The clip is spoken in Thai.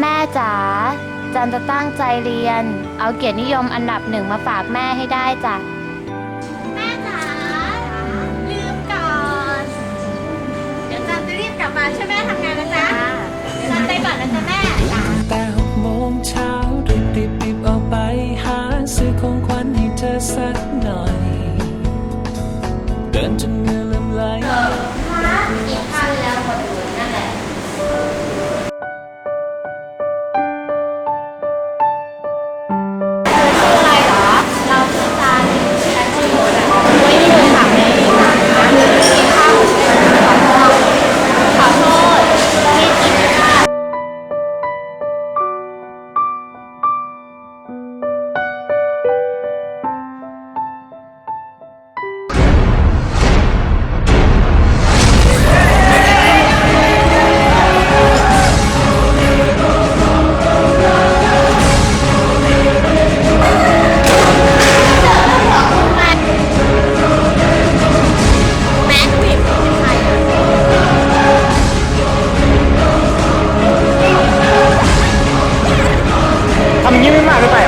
แม่จ๋าจันจะตั้งใจเรียน เอาเกียรตินิยมอันดับหนึ่งมาฝากแม่ให้ได้จ้ะ แม่จ๋าลืมก่อน เดี๋ยวจันจะรีบกลับมาช่วยแม่ทำงานนะจ๊ะจันไปก่อนนะจ๊ะแม่แต่หกโมงเช้ารีบรีบออไปหาซื้อของขวัญให้เธอสักหน่อย เดินจนเหนื่อยำอย่างนี้ไม่มากเกินไป